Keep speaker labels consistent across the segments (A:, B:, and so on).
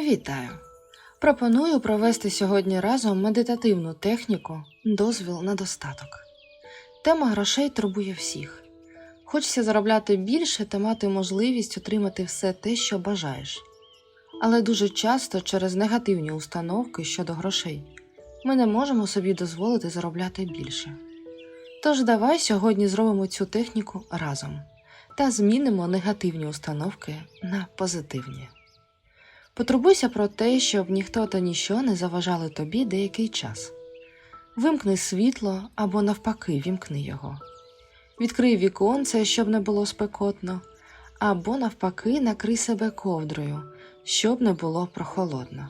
A: Вітаю! Пропоную провести сьогодні разом медитативну техніку дозвіл на достаток. Тема грошей турбує всіх. Хочеться заробляти більше та мати можливість отримати все те, що бажаєш. Але дуже часто через негативні установки щодо грошей ми не можемо собі дозволити заробляти більше. Тож давай сьогодні зробимо цю техніку разом та змінимо негативні установки на позитивні. Потурбуйся про те, щоб ніхто та ніщо не заважали тобі деякий час. Вимкни світло або навпаки вімкни його. Відкрий віконце, щоб не було спекотно, або навпаки накрий себе ковдрою, щоб не було прохолодно.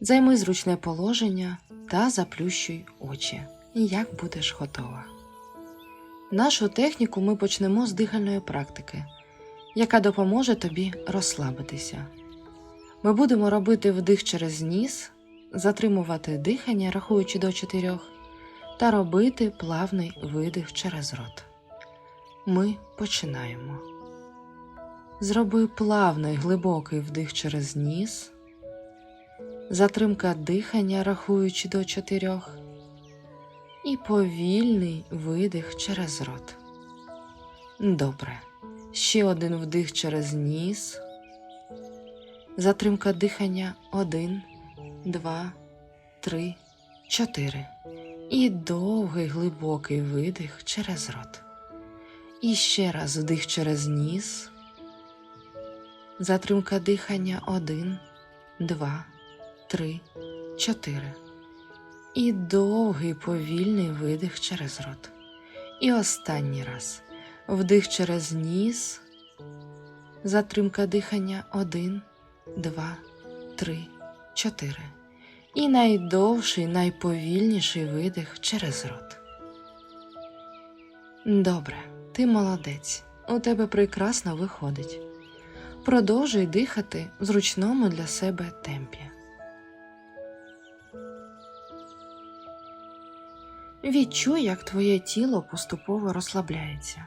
A: Займи зручне положення та заплющуй очі, як будеш готова. Нашу техніку ми почнемо з дихальної практики, яка допоможе тобі розслабитися. Ми будемо робити вдих через ніс, затримувати дихання, рахуючи до чотирьох, та робити плавний видих через рот. Ми починаємо. Зроби плавний глибокий вдих через ніс, затримка дихання, рахуючи до чотирьох, і повільний видих через рот. Добре. Ще один вдих через ніс. Затримка дихання 1, 2, 3, 4. І довгий глибокий видих через рот. І ще раз вдих через ніс. Затримка дихання 1, 2, 3, 4. І довгий повільний видих через рот. І останній раз. Вдих через ніс. Затримка дихання 1, два, три, чотири. І найдовший, найповільніший видих через рот. Добре, ти молодець. У тебе прекрасно виходить. Продовжуй дихати в зручному для себе темпі. Відчуй, як твоє тіло поступово розслабляється,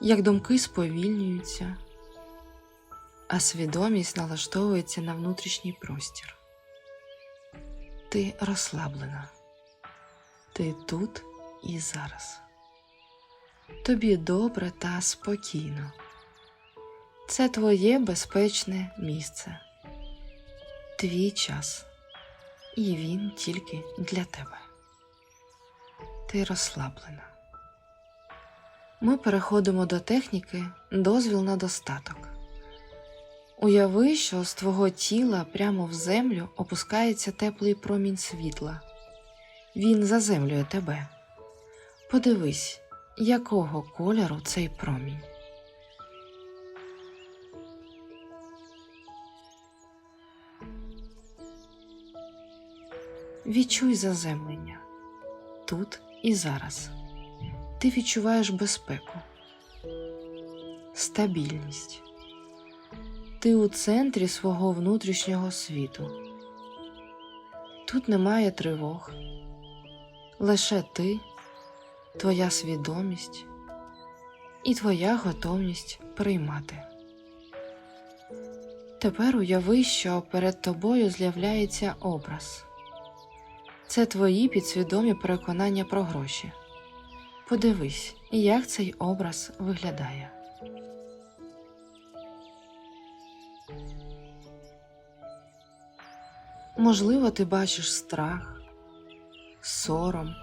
A: як думки сповільнюються а свідомість налаштовується на внутрішній простір. Ти розслаблена, ти тут і зараз. Тобі добре та спокійно. Це твоє безпечне місце, твій час, і він тільки для тебе. Ти розслаблена. Ми переходимо до техніки дозвіл на достаток. Уяви, що з твого тіла прямо в землю опускається теплий промінь світла. Він заземлює тебе. Подивись, якого кольору цей промінь. Відчуй заземлення тут і зараз. Ти відчуваєш безпеку, стабільність. Ти у центрі свого внутрішнього світу. Тут немає тривог, лише ти, твоя свідомість і твоя готовність приймати. Тепер уяви, що перед тобою з'являється образ. Це твої підсвідомі переконання про гроші. Подивись, як цей образ виглядає. Можливо, ти бачиш страх, сором,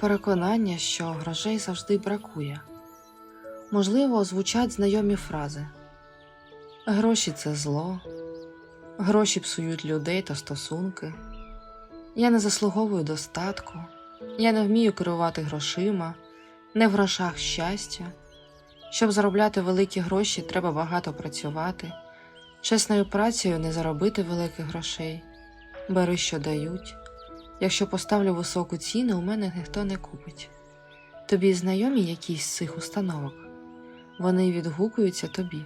A: переконання, що грошей завжди бракує. Можливо, звучать знайомі фрази Гроші це зло, гроші псують людей та стосунки. Я не заслуговую достатку, я не вмію керувати грошима, не в грошах щастя. Щоб заробляти великі гроші, треба багато працювати, чесною працею не заробити великих грошей. Бери, що дають. Якщо поставлю високу ціну, у мене ніхто не купить. Тобі знайомі якісь з цих установок? Вони відгукуються тобі.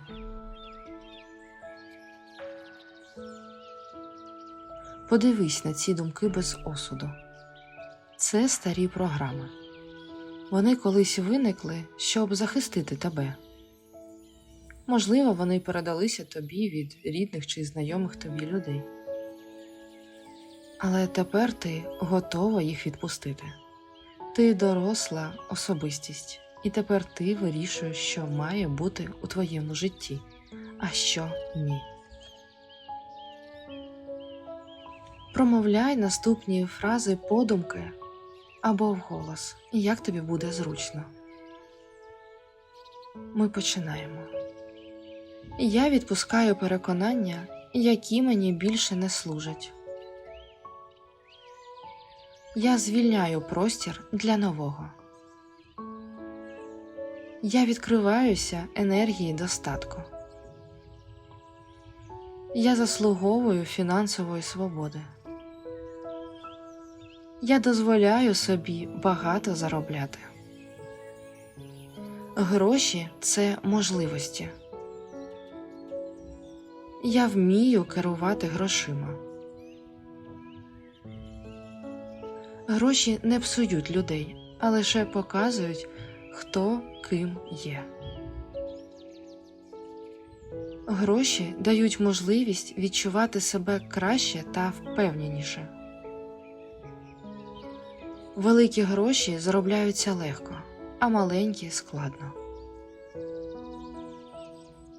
A: Подивись на ці думки без осуду. Це старі програми. Вони колись виникли, щоб захистити тебе. Можливо, вони передалися тобі від рідних чи знайомих тобі людей. Але тепер ти готова їх відпустити. Ти доросла особистість, і тепер ти вирішуєш, що має бути у твоєму житті, а що ні. Промовляй наступні фрази подумки або вголос, як тобі буде зручно. Ми починаємо. Я відпускаю переконання, які мені більше не служать. Я звільняю простір для нового. Я відкриваюся енергії достатку. Я заслуговую фінансової свободи. Я дозволяю собі багато заробляти. Гроші це можливості. Я вмію керувати грошима. Гроші не псують людей, а лише показують, хто ким є. Гроші дають можливість відчувати себе краще та впевненіше. Великі гроші заробляються легко, а маленькі складно.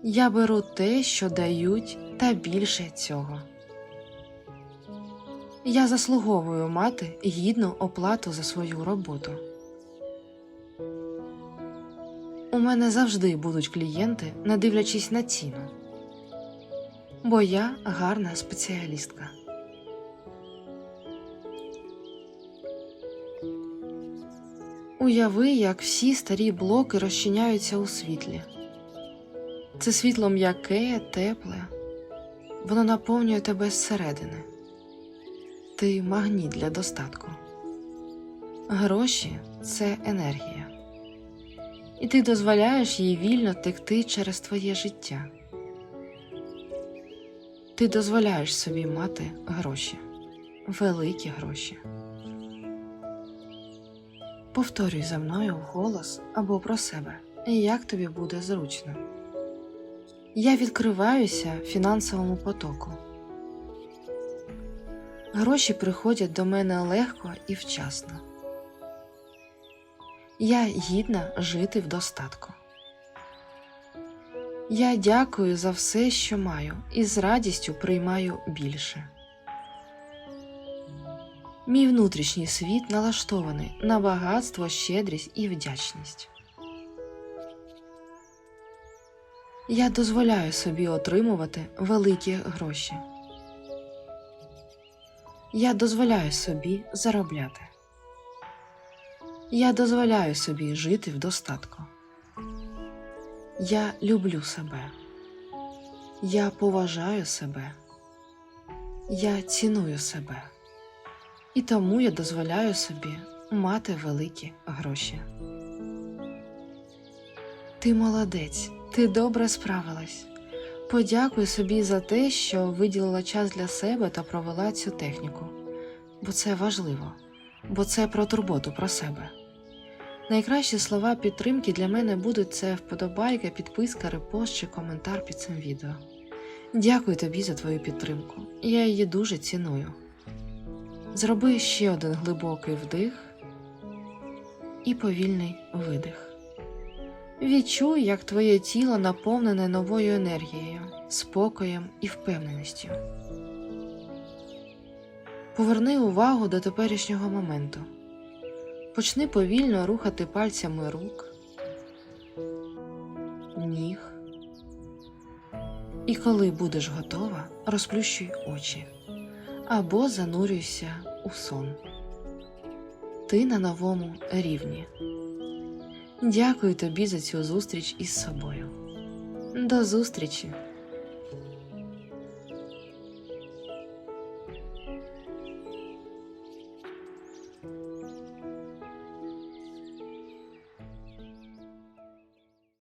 A: Я беру те, що дають, та більше цього. Я заслуговую мати гідну оплату за свою роботу. У мене завжди будуть клієнти, не дивлячись на ціну, бо я гарна спеціалістка. Уяви, як всі старі блоки розчиняються у світлі. Це світло м'яке, тепле, воно наповнює тебе зсередини. Ти магніт для достатку. Гроші це енергія, і ти дозволяєш їй вільно текти через твоє життя. Ти дозволяєш собі мати гроші, великі гроші. Повторюй за мною вголос або про себе, як тобі буде зручно. Я відкриваюся фінансовому потоку. Гроші приходять до мене легко і вчасно. Я гідна жити в достатку. Я дякую за все, що маю, і з радістю приймаю більше. Мій внутрішній світ налаштований на багатство, щедрість і вдячність. Я дозволяю собі отримувати великі гроші. Я дозволяю собі заробляти. Я дозволяю собі жити в достатку. Я люблю себе. Я поважаю себе. Я ціную себе. І тому я дозволяю собі мати великі гроші. Ти молодець, ти добре справилась. Подякуй собі за те, що виділила час для себе та провела цю техніку, бо це важливо, бо це про турботу про себе. Найкращі слова підтримки для мене будуть це вподобайка, підписка, репост чи коментар під цим відео. Дякую тобі за твою підтримку, я її дуже ціную. Зроби ще один глибокий вдих і повільний видих. Відчуй, як твоє тіло наповнене новою енергією, спокоєм і впевненістю. Поверни увагу до теперішнього моменту. Почни повільно рухати пальцями рук, ніг. І коли будеш готова, розплющуй очі або занурюйся у сон. Ти на новому рівні. Дякую тобі за цю зустріч із собою. До зустрічі!